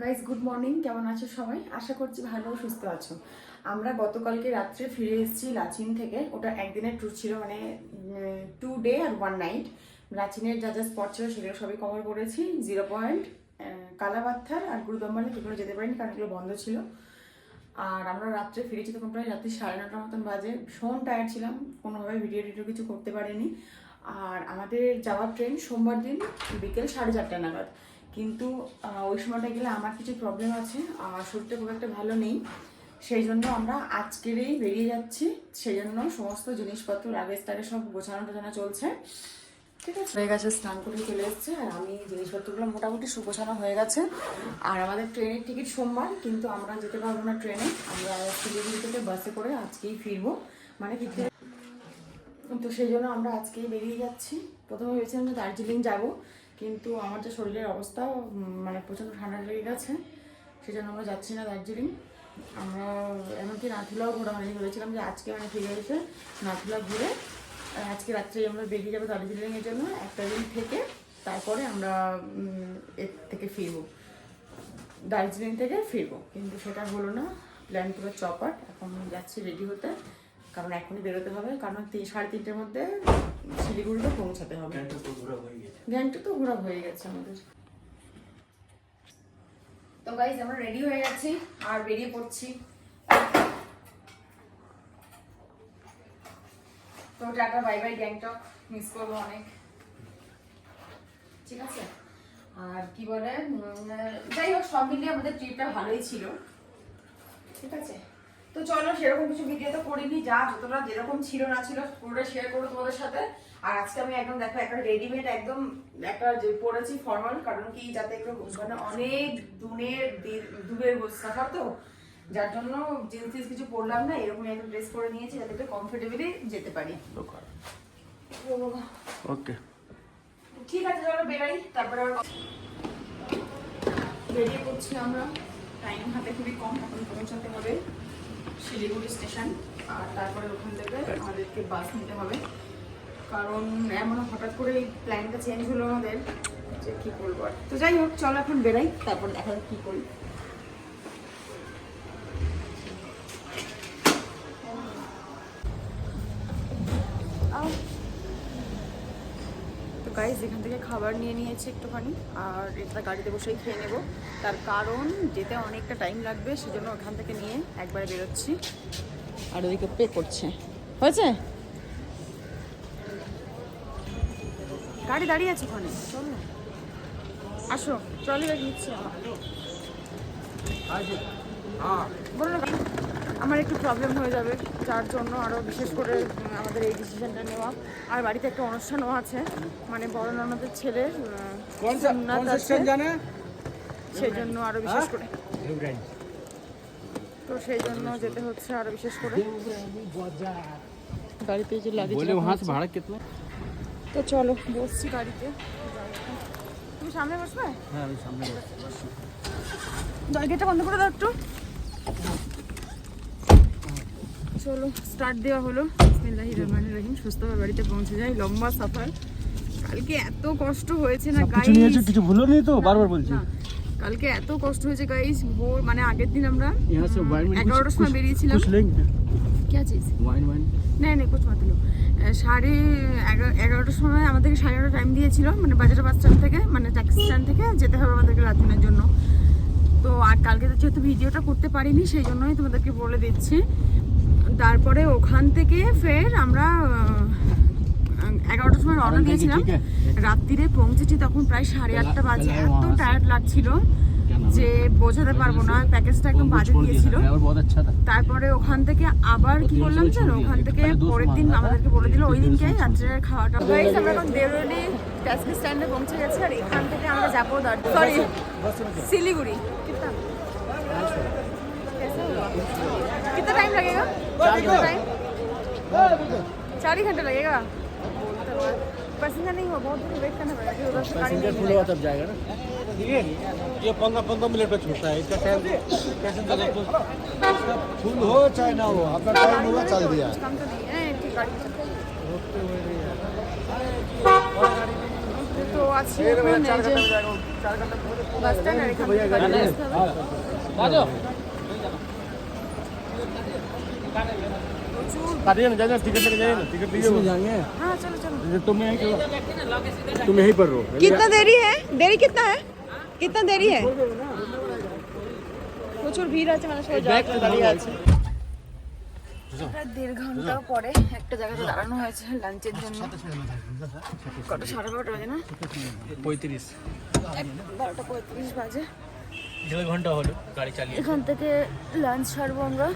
Guys good morning কেমন আছো সবাই? আশা করছি ভালো সুস্থ আছো। আমরা গতকালকে রাত্রে ফিরে এসেছি লাচিন থেকে। ওটা একদিনের ট্যুর ছিল মানে টু ডে আর ওয়ান নাইট লাচিনের যা যা স্পট ছিল সেগুলো সবই কভার করেছি। জিরো পয়েন্ট কালাপাত্থার আর গুরুদম্বালে যেগুলো যেতে পারিনি, কারণ এগুলো বন্ধ ছিল। আর আমরা রাত্রে ফিরেছি তখন প্রায় রাত্রি সাড়ে নটার মতন বাজে। ভীষণ টায়ার্ড ছিলাম, কোনোভাবে ভিডিও টিডিও কিছু করতে পারিনি। আর আমাদের যাওয়ার ট্রেন সোমবার দিন বিকেল সাড়ে চারটা নাগাদ। কিন্তু ওই সময়টা গেলে আমার কিছু প্রবলেম আছে। আর শরীরটা খুব একটা ভালো নেই। সেই জন্য আমরা আজকেরই বেরিয়ে যাচ্ছি। সেই জন্য সমস্ত জিনিসপত্র লাগেজ টাগে সব গোছানো টোছানো চলছে। ঠিক আছে? হয়ে গেছে, স্নান করে চলে এসেছে। আর আমি জিনিসপত্রগুলো মোটামুটি সুগোছানো হয়ে গেছে। আর আমাদের ট্রেনের টিকিট সোমবার, কিন্তু আমরা যেতে পারব না ট্রেনে। আমরা শিলিগুড়ি থেকে বাসে করে আজকেই ফিরবো। মানে ফিরতে তো সেই জন্য আমরা আজকেই বেরিয়ে যাচ্ছি। প্রথমে ভেবেছিলাম যে দার্জিলিং যাব। কিন্তু আমার যে শরীরের অবস্থা মানে প্রচণ্ড ঠান্ডা লেগে গেছে সেই জন্য আমরা যাচ্ছি না দার্জিলিং। আমরা এমনকি নাথুলাও ঘোরা হয়নি, ভেবেছিলাম যে আজকে মানে ফিরে এসে নাথুলা ঘুরে আজকে রাত্রে আমরা বেরিয়ে যাব দার্জিলিংয়ের জন্য একটা দিন থেকে, তারপরে আমরা এর থেকে ফিরবো। দার্জিলিং থেকে ফিরবো, কিন্তু সেটা হলো না প্ল্যান পুরো চপাট, এখন যাচ্ছি রেডি হতে। কারণ এখনই বেরোতে হবে কারণ সাড়ে তিনটের মধ্যে শিলিগুড়িতে পৌঁছাতে হবে। গ্যাংটক তো ঘোরা হয়ে গেছে। আমাদের। তো গাইজ আমরা রেডি হয়ে গেছি আর বেরিয়ে পড়ছি। তো tata bye bye Gangtok miss করব অনেক। ঠিক আছে? আর কি বলে যাই হোক সব মিলিয়ে আমাদের ট্রিপটা ভালোই ছিল। ঠিক আছে? তো চলো সেরকম কিছু ভিডিও তো করিনি যা যতটা যেরকম ছিল না ছিল পুরোটা শেয়ার করব তোমাদের সাথে। আর আজকে আমি একদম দেখো একটা রেডিমেড একদম একটা যে পরেছি ফর্মাল কারণ কি যাতে একটু মানে অনেক দূরের দূরের সাফার তো? যার জন্য জিন্স টিন্স কিছু পরলাম না এরকম একটা ড্রেস করে নিয়েছি যাতে একটু কমফোর্টেবলি যেতে পারি। ওকে ঠিক আছে চলো বেরাই তারপরে আবার বেরিয়ে পড়ছি আমরা। টাইম হাতে খুবই কম এখন পৌঁছাতে হবে। শিলিগুড়ি স্টেশন, আর তারপরে ওখান থেকে আমাদেরকে বাস নিতে হবে। কারণ এমন হঠাৎ করে প্ল্যানটা চেঞ্জ হলো আমাদের যে কী করব আর তো যাই হোক, চলো এখন বেরাই, তারপর দেখা যাক কী করি। গাইজ এখান থেকে খাবার নিয়ে নিয়েছি একটুখানি, আর এটা গাড়িতে বসেই খেয়ে নেব। তার কারণ, যেতে অনেকটা টাইম লাগবে, সেজন্য ওখান থেকে নিয়ে একবারে বেরোচ্ছি। আর ওদিকে পে করছে। হয়েছে? গাড়ি দাঁড়িয়ে আছে ওখানে। চল। আসো ট্রলি ব্যাগ নিচ্ছি। আমার বলো আমার একটু প্রবলেম হয়ে যাবে যার জন্য আরও বিশেষ করে আমাদের এই ডিসিশনটা নেওয়া। আর বাড়িতে একটা অনুষ্ঠানও আছে মানে বড় আমাদের ছেলে সেই জন্য আরও বিশেষ করে। তো সেই জন্য যেতে হচ্ছে আরও বিশেষ করে। গাড়িতে যে লাগে ভাড়া তো চলো বসছি গাড়িতে। তুমি সামনে বসবে? হ্যাঁ আমি সামনে বন্ধ করে দাও একটু। চলো স্টার্ট দেওয়া হলো বিসমিল্লাহির রহমানির রহিম সুস্থভাবে বাড়িতে পৌঁছে যাই লম্বা সফর কালকে এত কষ্ট হয়েছে না কিছু নিয়েছো গাইস কিছু ভুলো নি তো বারবার বলছি কালকে এত কষ্ট হয়েছে গাইস ভোর মানে আগের দিন আমরা यहाँ से वाइन वाइन এগারোটার সময় বেরিয়েছিলাম कुछ लेंगे কি আছিস वाइन वाइन নেই নেই কুচ মাতলো সাড়ে এগারো- এগারোটার সময় আমাদেরকে সাড়ে এগারোটা টাইম দিয়েছিল মানে বাজারে বাস স্ট্যান্ড থেকে মানে ট্যাক্সি স্ট্যান্ড থেকে যেতে হবে আমাদেরকে রাজনের জন্য তো আর কালকে তো যেহেতু ভিডিওটা করতে পারিনি সেই জন্যই তোমাদেরকে বলে দিচ্ছি তারপরে ওখান থেকে ফের আমরা এগারোটার সময় রওনা দিয়েছিলাম। রাত্রিরে পৌঁছেছি তখন প্রায় সাড়ে আটটা বাজে। এত টায়ার্ড লাগছিল যে বোঝাতে পারব না প্যাকেজটা একদম বাজে দিয়েছিল। তারপরে ওখান থেকে আবার কি করলাম স্যার? ওখান থেকে পরের দিন আমাদেরকে বলে দিল ওই দিনকে রাত্রের খাওয়াটা গাইস আমরা এখন দেউলি ট্যাক্সি স্ট্যান্ডে পৌঁছে গেছি আর এখান থেকে আমরা যাব সরি শিলিগুড়ি। कितना टाइम लगेगा? चार ही घंटे लगेगा? पैसेंजर नहीं हुआ बहुत वेट करना पड़ेगा उधर से गाड़ी तब जाएगा। ना। ये पंद्रह पंद्रह मिनट में छूटता है इसका टाइम पैसेंजर फुल हो चाहे ना हो आपका टाइम चल तो दिया। तो नहीं है ठीक तो आज बस है काटिए ना जाइए टिकट लेके जाइए ना टिकट लीजिए जाएंगे हाँ चलो चलो तुम यहीं चलो तुम यहीं पर रहो कितना देरी है দেরি कितना है कितना देरी है প্রচুর ভিড় আছে মানে সবাই যাওয়ার দাঁড়িয়ে আছে প্রায় দেড় ঘন্টা পরে একটা জায়গাতে দাঁড়ানো হয়েছে লাঞ্চের জন্য কটা সাড়ে বারোটা বাজে না পঁয়ত্রিশ এক বারোটা পঁয়ত্রিশ বাজে দেড় ঘন্টা হলো গাড়ি চালিয়ে এখান থেকে লাঞ্চ ছাড়বো আমরা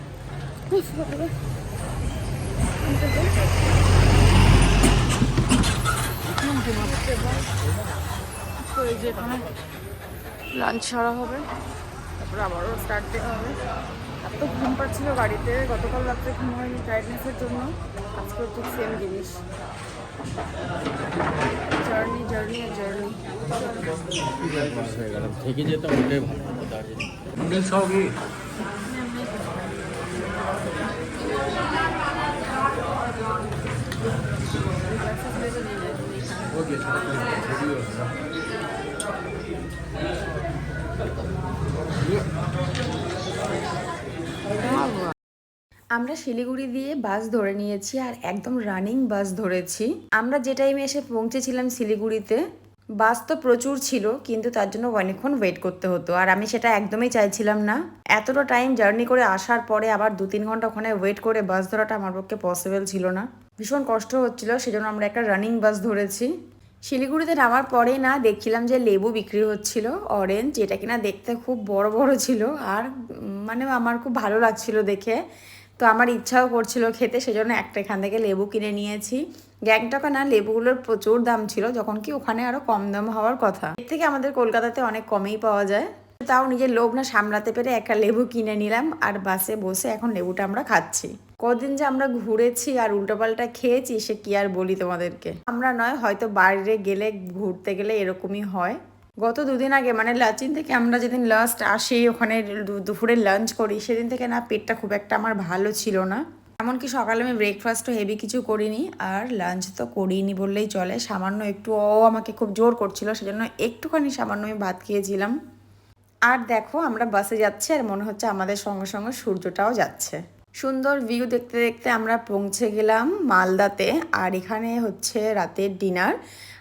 লাঞ্চ ছাড়া হবে। তারপরে আবারও স্টার্ট দেওয়া হবে। এত ঘুম পাচ্ছিল গাড়িতে গতকাল রাত্রে ঘুম হয়নি টায়ার্ডনেসের জন্য। আজকেও ঠিক সেম জিনিস। জার্নি জার্নি আর জার্নি থেকে যেতাম ওটাই ভালো দার্জিলিং নুডলস খাও কি আমরা শিলিগুড়ি দিয়ে বাস ধরে নিয়েছি আর একদম রানিং বাস ধরেছি। আমরা যে টাইমে এসে পৌঁছেছিলাম শিলিগুড়িতে বাস তো প্রচুর ছিল, কিন্তু তার জন্য অনেকক্ষণ ওয়েট করতে হতো। আর আমি সেটা একদমই চাইছিলাম না। এতটা টাইম জার্নি করে আসার পরে আবার দু তিন ঘণ্টা ওখানে ওয়েট করে বাস ধরাটা আমার পক্ষে পসিবল ছিল না। ভীষণ কষ্ট হচ্ছিল, সেজন্য আমরা একটা রানিং বাস ধরেছি। শিলিগুড়িতে নামার পরেই না দেখছিলাম যে লেবু বিক্রি হচ্ছিল অরেঞ্জ যেটা কিনা দেখতে খুব বড় বড় ছিল। আর মানে আমার খুব ভালো লাগছিল দেখে। তো আমার ইচ্ছাও করছিল খেতে, সেজন্য একটা এখান থেকে লেবু কিনে নিয়েছি। গ্যাংটকে না, লেবুগুলোর প্রচুর দাম ছিল, যখন কি ওখানে আরও কম দাম হওয়ার কথা। এর থেকে আমাদের কলকাতাতে অনেক কমেই পাওয়া যায়। তাও নিজের লোভ না, সামলাতে পেরে একটা লেবু কিনে নিলাম, আর বাসে বসে এখন লেবুটা আমরা খাচ্ছি। কদিন যে আমরা ঘুরেছি আর উল্টোপাল্টা খেয়েছি, সে কি আর বলি তোমাদেরকে? আমরা নয়, হয়তো বাইরে গেলে, ঘুরতে গেলে এরকমই হয়। গত দুদিন আগে মানে লাচিন থেকে আমরা যেদিন লাস্ট আসি, ওখানে দুপুরে লাঞ্চ করি, সেদিন থেকে না পেটটা খুব একটা আমার ভালো ছিল না। এমনকি সকালে আমি ব্রেকফাস্টও হেভি কিছু করিনি, আর লাঞ্চ তো করিনি বললেই চলে। সামান্য একটু ও আমাকে খুব জোর করছিল, সেজন্য একটুখানি সামান্য আমি ভাত খেয়েছিলাম। আর দেখো, আমরা বাসে যাচ্ছি, আর মনে হচ্ছে আমাদের সঙ্গে সঙ্গে সূর্যটাও যাচ্ছে। সুন্দর ভিউ দেখতে দেখতে আমরা পৌঁছে গেলাম মালদাতে, আর এখানে হচ্ছে রাতের ডিনার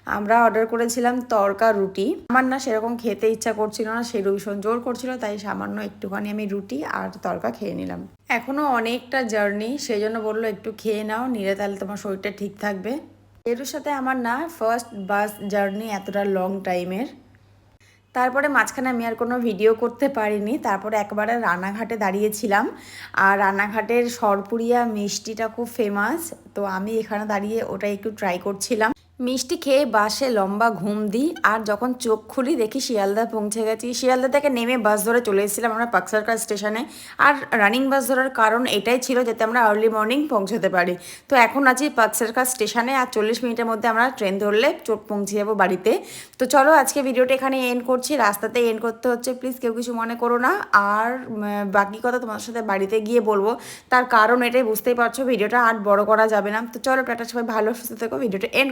আমরা অর্ডার করেছিলাম তরকা, রুটি। আমার না সেরকম খেতে ইচ্ছা করছিল না, সে ভীষণ জোর করছিল, তাই সামান্য একটুখানি আমি রুটি আর তরকা খেয়ে নিলাম। এখনও অনেকটা জার্নি সেই জন্য বলল, একটু খেয়ে নাও, নিলে তাহলে তোমার শরীরটা ঠিক থাকবে। এর সাথে আমার না ফার্স্ট বাস জার্নি এতটা লং টাইমের তারপরে মাঝখানে আমি আর কোনো ভিডিও করতে পারিনি। তারপরে একবারে রানাঘাটে দাঁড়িয়েছিলাম। আর রানাঘাটের সরপুরিয়া মিষ্টিটা খুব ফেমাস তো আমি এখানে দাঁড়িয়ে ওটা একটু ট্রাই করছিলাম। মিষ্টি খেয়ে বাসে লম্বা ঘুম দিই, আর যখন চোখ খুলি দেখি শিয়ালদা পৌঁছে গেছি। শিয়ালদা থেকে নেমে বাস ধরে চলে এসেছিলাম আমরা পাকসারকার স্টেশনে। আর রানিং বাস ধরার কারণ এটাই ছিল যাতে আমরা আর্লি মর্নিং পৌঁছতে পারি। তো এখন আছি পাকসারকার স্টেশনে, আর চল্লিশ মিনিটের মধ্যে আমরা ট্রেন ধরলে চোখ পৌঁছে যাব বাড়িতে। তো চলো আজকে ভিডিওটা এখানে এন্ড করছি। রাস্তাতে এন্ড করতে হচ্ছে প্লিজ কেউ কিছু মনে করো না। আর বাকি কথা তোমাদের সাথে বাড়িতে গিয়ে বলব। তার কারণ এটাই বুঝতেই পারছ ভিডিওটা আর বড় করা যাবে না। তো চলো টাটা, সবাই ভালো, সুস্থ থেকো ভিডিওটা এন্ড